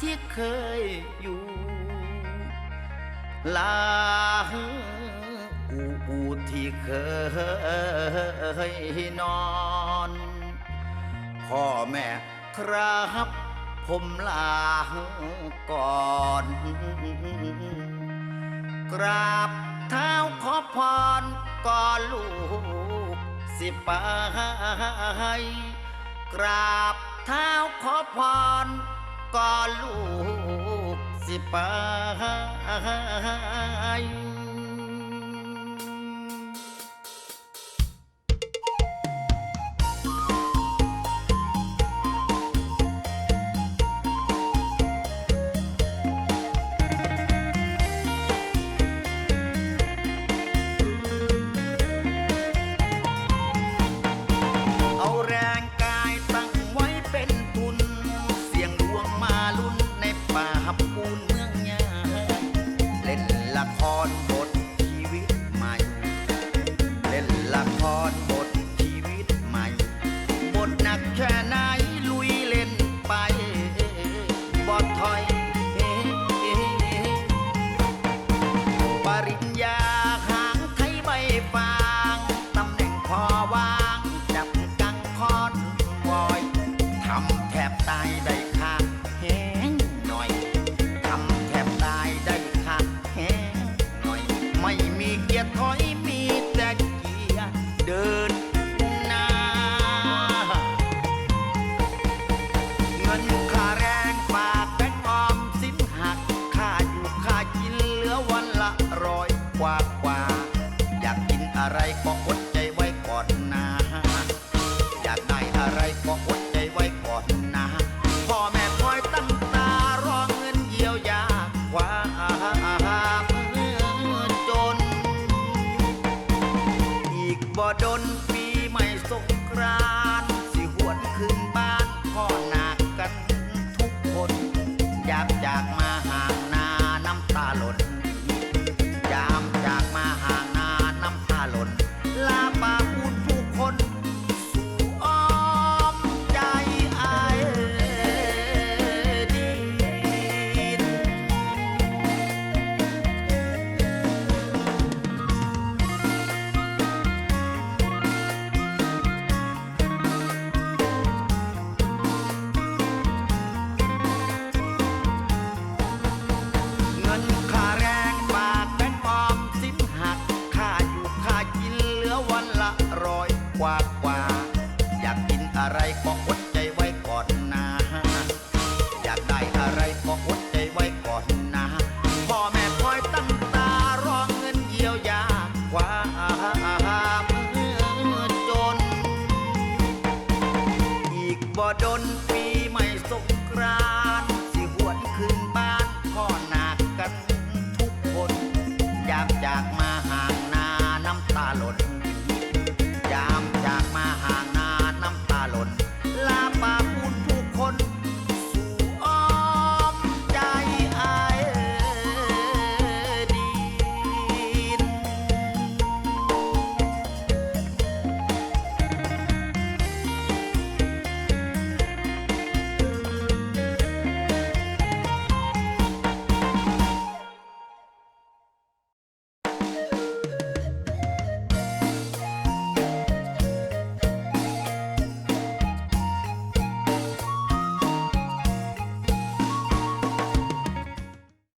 ที่เคยอยู่ลาอูอูที่เคยนอน พ่อแม่ครับผมลาก่อน กราบเท้าขอพรก่อนลูกสิไปกราบเท้าขอพร ก่อนลูกสิไป ป่าหับปูนเมืองยาเล่นละครบทชีวิตใหม่ เล่นละครบทชีวิตใหม่ บทหนักแค่ไหนลุยเล่นไปบอดถอยปริญญาหางไทยใบฟางตำแหน่งพอวางจับกังคอนวอยทำแทบตายได้ กียร์ถอยมีแต่เกียเดินหน้า เงินค่าแรงฝากแบงค์ออมสินหัก ค่าอยู่ค่ากินเหลือวันละร้อยกว่ากว่า อยากกินอะไรก็อดใจไว้ก่อนนะ วันละร้อยกว่ากว่า อยากกินอะไรก็อดใจไว้ก่อนนะ อยากได้อะไรก็อดใจไว้ก่อนนะพ่อแม่คอยตั้งตารอเงินเยียวยาความจน อีกบ่ดน